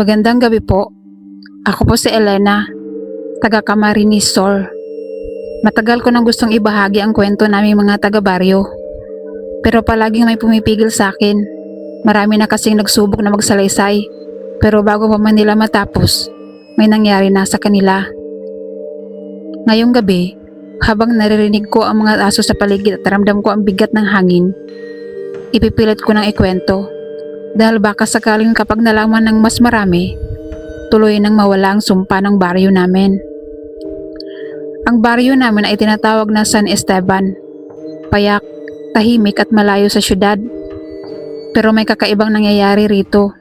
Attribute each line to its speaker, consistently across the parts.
Speaker 1: Magandang gabi po. Ako po si Elena, taga Camarines Sur. Matagal ko nang gustong ibahagi ang kwento naming mga taga-baryo. Pero palaging may pumipigil sa akin. Marami na kasing nagsubok na magsalaysay. Pero bago pa man nila matapos, may nangyari na sa kanila. Ngayong gabi, habang naririnig ko ang mga aso sa paligid at ramdam ko ang bigat ng hangin, ipipilit ko ng ikwento. Dahil baka sakaling kapag nalaman ng mas marami, tuloy nang mawala ang sumpa ng baryo namin. Ang baryo namin ay tinatawag na San Esteban. Payak, tahimik at malayo sa syudad. Pero may kakaibang nangyayari rito.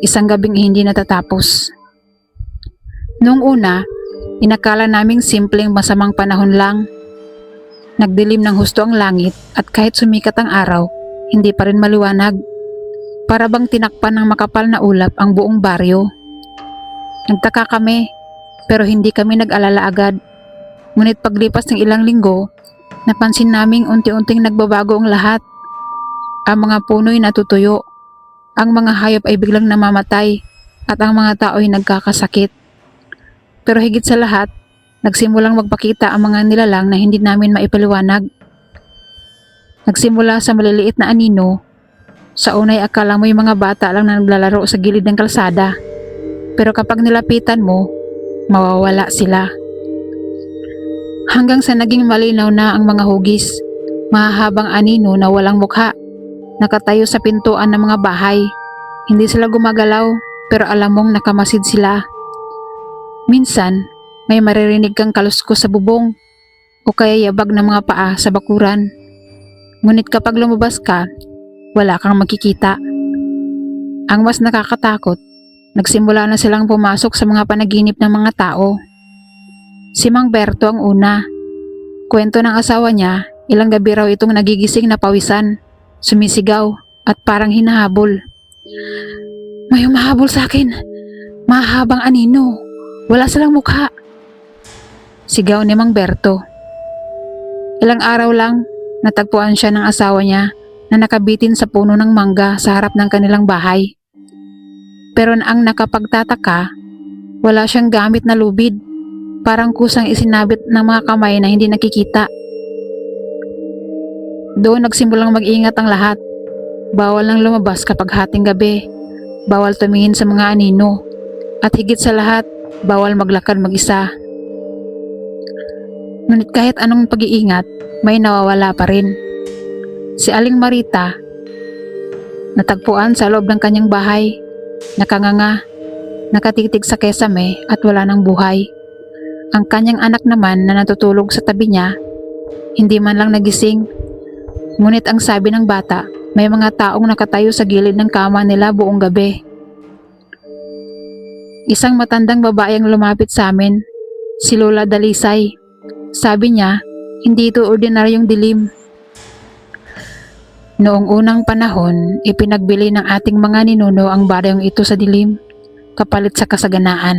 Speaker 1: Isang gabing hindi natatapos. Noong una, inakala naming simpleng masamang panahon lang. Nagdilim ng husto ang langit at kahit sumikat ang araw, hindi pa rin maliwanag. Para bang tinakpan ng makapal na ulap ang buong baryo. Nagtaka kami, pero hindi kami nag-alala agad. Ngunit paglipas ng ilang linggo, napansin naming unti-unting nagbabago ang lahat. Ang mga puno'y natutuyo, ang mga hayop ay biglang namamatay, at ang mga tao ay nagkakasakit. Pero higit sa lahat, nagsimulang magpakita ang mga nilalang na hindi namin maipaliwanag. Nagsimula sa maliliit na anino, sa unay akala mo yung mga bata lang na naglalaro sa gilid ng kalsada. Pero kapag nilapitan mo, mawawala sila. Hanggang sa naging malinaw na ang mga hugis, mahahabang anino na walang mukha, nakatayo sa pintuan ng mga bahay. Hindi sila gumagalaw, pero alam mong nakamasid sila. Minsan, may maririnig kang kaluskos sa bubong o kaya yabag ng mga paa sa bakuran. Ngunit kapag lumabas ka, wala kang makikita. Ang mas nakakatakot, nagsimula na silang pumasok sa mga panaginip ng mga tao. Si Mang Berto ang una. Kwento ng asawa niya, ilang gabi raw itong nagigising na pawisan, sumisigaw at parang hinahabol. May humahabol sa akin. Mahabang anino. Wala silang mukha. Sigaw ni Mang Berto. Ilang araw lang, natagpuan siya ng asawa niya na nakabitin sa puno ng mangga sa harap ng kanilang bahay. Pero ang nakapagtataka, wala siyang gamit na lubid. Parang kusang isinabit ng mga kamay na hindi nakikita. Doon nagsimulang mag-ingat ang lahat. Bawal nang lumabas kapag hating gabi. Bawal tumingin sa mga anino. At higit sa lahat, bawal maglakad mag-isa. Ngunit kahit anong pag-iingat, may nawawala pa rin. Si Aling Marita, natagpuan sa loob ng kanyang bahay, nakanganga, nakatitig sa kesame at wala ng buhay. Ang kanyang anak naman na natutulog sa tabi niya, hindi man lang nagising. Ngunit ang sabi ng bata, may mga taong nakatayo sa gilid ng kama nila buong gabi. Isang matandang babae ang lumapit sa amin, si Lola Dalisay. Sabi niya, hindi ito ordinaryong dilim. Noong unang panahon, ipinagbili ng ating mga ninuno ang baryong ito sa dilim, kapalit sa kasaganaan.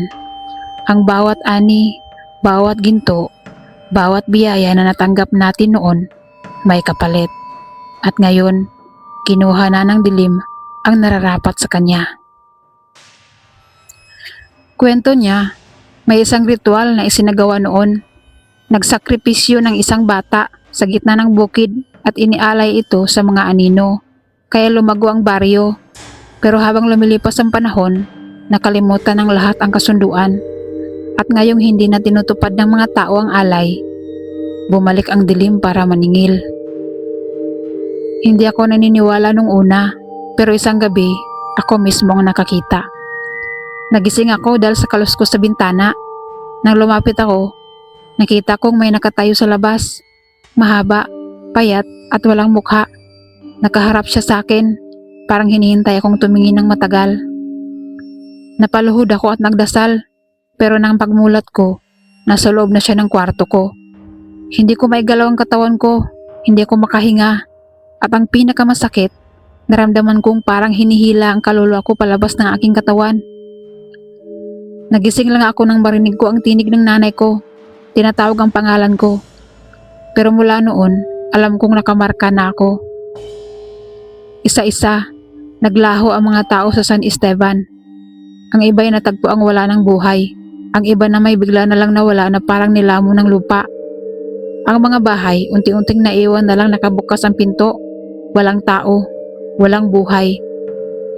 Speaker 1: Ang bawat ani, bawat ginto, bawat biyaya na natanggap natin noon, may kapalit. At ngayon, kinuha na ng dilim ang nararapat sa kanya. Kwento niya, may isang ritual na isinagawa noon. Nagsakripisyo ng isang bata sa gitna ng bukid at inialay ito sa mga anino. Kaya lumago ang baryo. Pero habang lumilipas ang panahon, nakalimutan ng lahat ang kasunduan. At ngayong hindi na tinutupad ng mga tao ang alay, bumalik ang dilim para maningil. Hindi ako naniniwala nung una, pero isang gabi, ako mismo ang nakakita. Nagising ako dahil sa kaluskos sa bintana. Nang lumapit ako, nakita kong may nakatayo sa labas. Mahaba, payat at walang mukha. Nakaharap siya sa akin, parang hinihintay akong tumingin ng matagal. Napaluhod ako at nagdasal, pero nang pagmulat ko, nasa loob na siya ng kwarto ko. Hindi ko maigalaw ang katawan ko, hindi ako makahinga, at ang pinakamasakit, naramdaman kong parang hinihila ang kaluluwa ko palabas ng aking katawan. Nagising lang ako nang marinig ko ang tinig ng nanay ko. Tinatawag ang pangalan ko. Pero mula noon, alam kong nakamarka na ako. Isa-isa, naglaho ang mga tao sa San Esteban. Ang iba ay natagpo ang wala ng buhay. Ang iba na may bigla na lang nawala na parang nilamo ng lupa. Ang mga bahay, unti-unting naiwan na lang nakabukas ang pinto. Walang tao, walang buhay.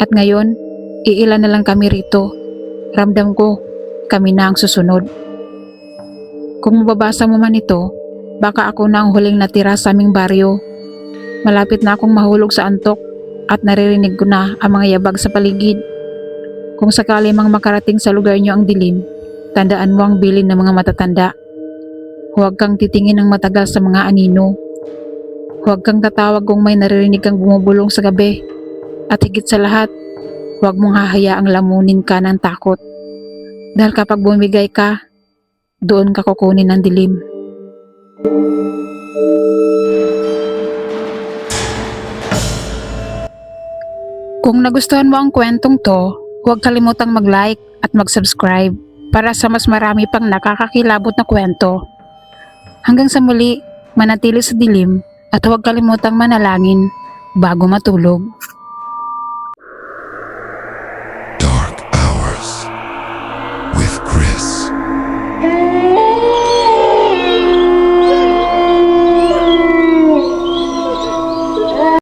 Speaker 1: At ngayon, iilan na lang kami rito. Ramdam ko, kami na ang susunod. Kung mababasa mo man ito, baka ako na ang huling natira sa aming baryo. Malapit na akong mahulog sa antok at naririnig ko na ang mga yabag sa paligid. Kung sakali mang makarating sa lugar niyo ang dilim, tandaan mo ang bilin ng mga matatanda. Huwag kang titingin ng matagal sa mga anino. Huwag kang tatawag kung may naririnig kang bumubulong sa gabi. At higit sa lahat, huwag mong hahayaang lamunin ka ng takot. Dahil kapag bumigay ka, doon ka kukunin ng dilim. Kung nagustuhan mo ang kwentong to, huwag kalimutang mag-like at mag-subscribe para sa mas marami pang nakakakilabot na kwento. Hanggang sa muli, manatili sa dilim at huwag kalimutang manalangin bago matulog.